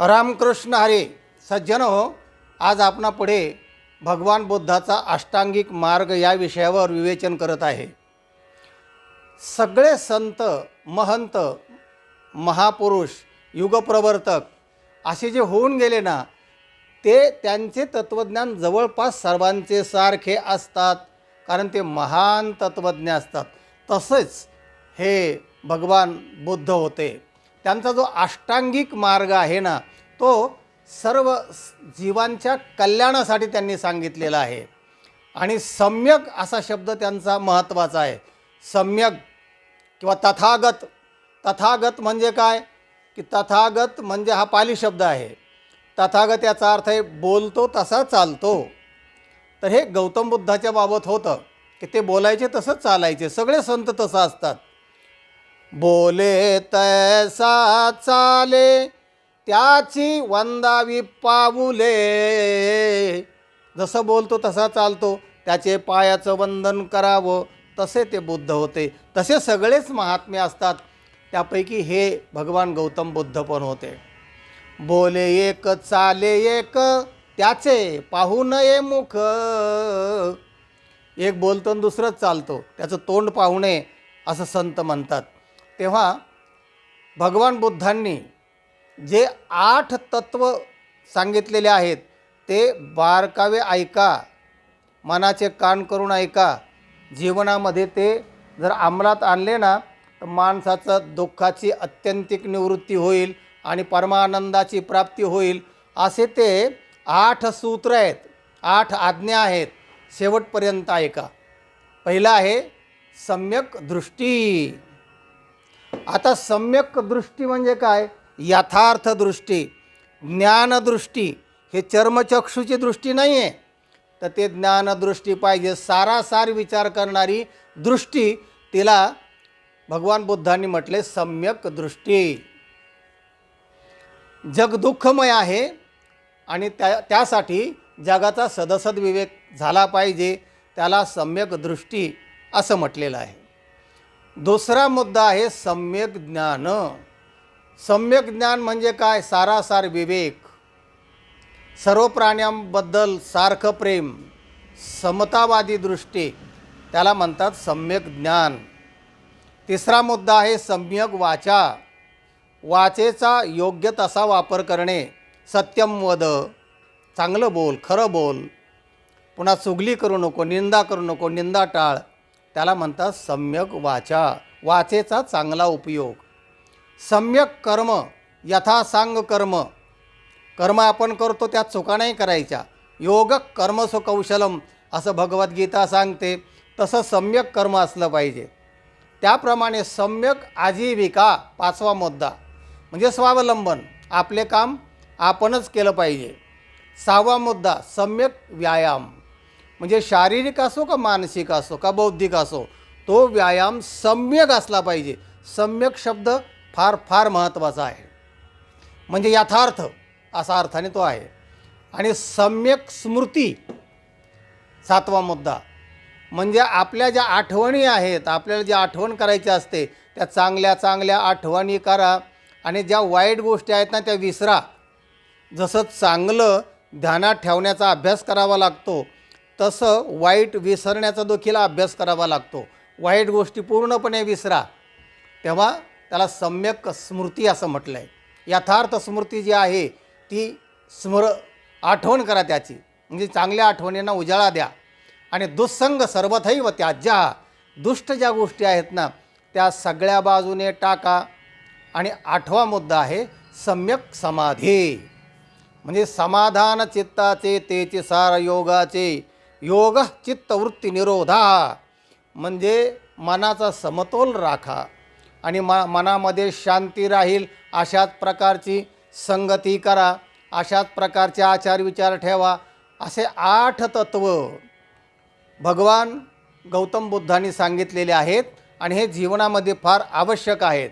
रामकृष्ण हरे सज्जन हो. आज आपणापुढे भगवान बुद्धाचा अष्टांगिक मार्ग या विषयावर विवेचन करत आहे. सगळे संत महंत महापुरुष युगप्रवर्तक असे जे होऊन गेले ना ते त्यांचे तत्त्वज्ञान जवळपास सर्वांचे सारखे असतात. कारण ते महान तत्त्वज्ञ असतात. तसेच हे भगवान बुद्ध होते. त्यांचा जो अष्टांगिक मार्ग आहे ना तो सर्व जीवांच्या कल्याणासाठी त्यांनी सांगितलेला आहे. आणि सम्यक असा शब्द त्यांचा महत्त्वाचा आहे. सम्यक किंवा तथागत. तथागत म्हणजे काय? की तथागत म्हणजे हा पाली शब्द आहे. तथागत याचा अर्थ आहे बोलतो तसा चालतो. तर हे गौतम बुद्धाच्या बाबत होतं की ते बोलायचे तसं चालायचे. सगळे संत तसं असतात. बोले तैसा चाले त्याची वंदावी पाऊले. जसं बोलतो तसा चालतो. त्याचे पायाचं वंदन करावं. तसे ते बुद्ध होते. तसे सगळेच महात्मे असतात. त्यापैकी हे भगवान गौतम बुद्ध पण होते. बोले एक चाले एक त्याचे पाहू नये मुख. एक बोलतो आणि दुसरंच चालतो. त्याचं तोंड पाहू नये असं संत म्हणतात. तेव्हा भगवान बुद्धांनी जे आठ तत्व सांगितलेले आहेत ते बारकावे ऐका मनाचे कान करून ऐका. जीवनामध्ये ते जर अंमलात आणले ना तर माणसाचं दुःखाची अत्यंतिक निवृत्ती होईल आणि परमानंदाची प्राप्ती होईल. असे ते आठ सूत्र आहेत आठ आज्ञा आहेत शेवटपर्यंत ऐका. पहिला आहे सम्यक दृष्टी. आता सम्यक दृष्टी म्हणजे काय? यथार्थदृष्टी ज्ञानदृष्टी हे चर्मचक्षुची दृष्टी नाही आहे तर ते ज्ञानदृष्टी पाहिजे. सारासार विचार करणारी दृष्टी तिला भगवान बुद्धांनी म्हटले सम्यक दृष्टी. जग दुःखमय आहे आणि त्या त्यासाठी जगाचा सदसद विवेक झाला पाहिजे. त्याला सम्यक दृष्टी असं म्हटलेलं आहे. दुसरा मुद्दा आहे सम्यक ज्ञान. सम्यक ज्ञान म्हणजे काय? सारासार विवेक. सर्व प्राण्यांबद्दल सारखं प्रेम समतावादी दृष्टी त्याला म्हणतात सम्यक ज्ञान. तिसरा मुद्दा आहे सम्यक वाचा. वाचेचा योग्य तसा वापर करणे. सत्यम वद. चांगलं बोल खरं बोल. पुन्हा चुगली करू नको निंदा करू नको निंदा टाळ. त्याला म्हणतात सम्यक वाचा. वाचेचा चांगला उपयोग. सम्यक कर्म यथासांग कर्म. कर्म आपण करतो त्यात चुका नाही करायच्या. योग कर्मसु कौशलम असं भगवद्गीता सांगते. तसं सम्यक कर्म असलं पाहिजे. त्याप्रमाणे सम्यक आजीविका पाचवा मुद्दा. म्हणजे स्वावलंबन. आपले काम आपणच केलं पाहिजे. सहावा मुद्दा सम्यक व्यायाम. म्हणजे शारीरिक असो का मानसिक असो का बौद्धिक असो तो व्यायाम सम्यक असला पाहिजे. सम्यक शब्द फार फार महत्त्वाचा आहे. म्हणजे यथार्थ असा अर्थाने तो आहे. आणि सम्यक स्मृती सातवा मुद्दा. म्हणजे आपल्या ज्या आठवणी आहेत आपल्याला जी आठवण करायची असते त्या चांगल्या चांगल्या आठवणी करा आणि ज्या वाईट गोष्टी आहेत ना त्या विसरा. जसं चांगलं ध्यानात ठेवण्याचा अभ्यास करावा लागतो तसं वाईट विसरण्याचा देखील अभ्यास करावा लागतो. वाईट गोष्टी पूर्णपणे विसरा. तेव्हा त्याला सम्यक स्मृती असं म्हटलं आहे यथार्थ स्मृती जी आहे ती स्मर आठवण करा त्याची. म्हणजे चांगल्या आठवणींना उजाळा द्या. आणि दुस्संग सर्वथैव त्याज्या. दुष्ट ज्या गोष्टी आहेत ना त्या सगळ्या बाजूने टाका. आणि आठवा मुद्दा आहे सम्यक समाधी. म्हणजे समाधान चित्ताचे तेचे सार योगाचे. योग चित्तवृत्ती निरोधा. म्हणजे मनाचा समतोल राखा. आणि मा मनामध्ये शांती राहील अशाच प्रकारची संगती करा अशाच प्रकारचे आचार विचार ठेवा असे आठ तत्व भगवान गौतम बुद्धांनी सांगितलेले आहेत आणि हे जीवनामध्ये फार आवश्यक आहेत.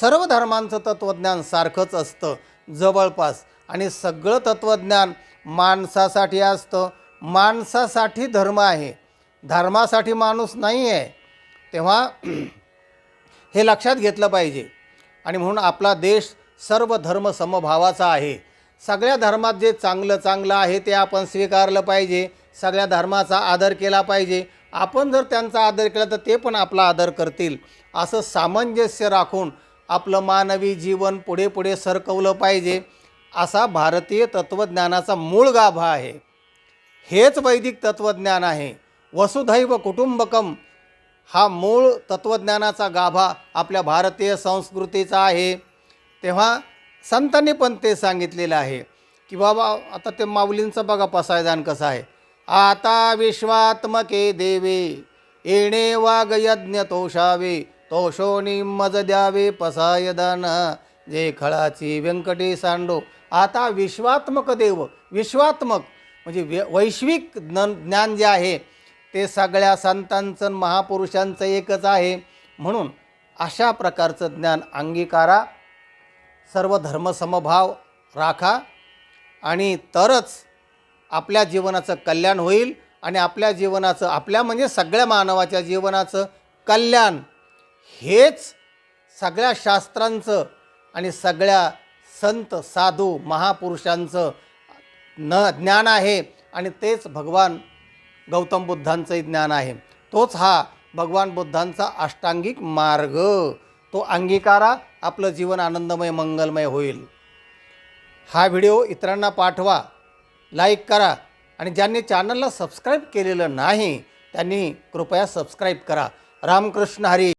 सर्व धर्मांचं तत्त्वज्ञान सारखंच असतं जवळपास. आणि सगळं तत्त्वज्ञान माणसासाठी असतं. माणसासाठी धर्म आहे. धर्मासाठी माणूस नाही आहे तेव्हा हे लक्षात घेतलं पाहिजे. आणि म्हणून आपला देश सर्व धर्म समभावाचा आहे. सगळ्या धर्मात जे चांगलं चांगलं आहे ते आपण स्वीकारलं पाहिजे. सगळ्या धर्माचा आदर केला पाहिजे. आपण जर त्यांचा आदर केला तर ते पण आपला आदर करतील. असं सामंजस्य राखून आपलं मानवी जीवन पुढे पुढे सरकवलं पाहिजे. असा भारतीय तत्त्वज्ञानाचा मूळ गाभा आहे. हेच वैदिक तत्त्वज्ञान आहे. वसुधैव कुटुंबकम हा मूळ तत्त्वज्ञानाचा गाभा आपल्या भारतीय संस्कृतीचा आहे. तेव्हा संतांनी पण ते सांगितलेलं आहे की बाबा आता ते माऊलींचं बघा पसायदान कसं आहे. आता विश्वात्मके देवे येणे वाग यज्ञ तोषावे तोषोनी मज द्यावे पसायदान. जे खळाची व्यंकटी सांडो आता विश्वात्मक देव विश्वात्मक म्हणजे वैश्विक ज्ञान ज्ञान जे आहे ते सगळ्या संतांचं महापुरुषांचं एकच आहे. म्हणून अशा प्रकारचं ज्ञान अंगीकारा सर्व धर्मसमभाव राखा आणि तरच आपल्या जीवनाचं कल्याण होईल आणि आपल्या जीवनाचं आपल्या म्हणजे सगळ्या मानवाच्या जीवनाचं कल्याण. हेच सगळ्या शास्त्रांचं आणि सगळ्या संत साधू महापुरुषांचं न ज्ञान आहे. आणि तेच भगवान गौतम बुद्धांचंही ज्ञान आहे. तोच हा भगवान बुद्धांचा अष्टांगिक मार्ग. तो अंगीकारा आपलं जीवन आनंदमय मंगलमय होईल. हा व्हिडिओ इतरांना पाठवा लाईक करा आणि ज्यांनी चॅनलला सबस्क्राईब केलेलं नाही त्यांनी कृपया सबस्क्राईब करा. रामकृष्ण हरी.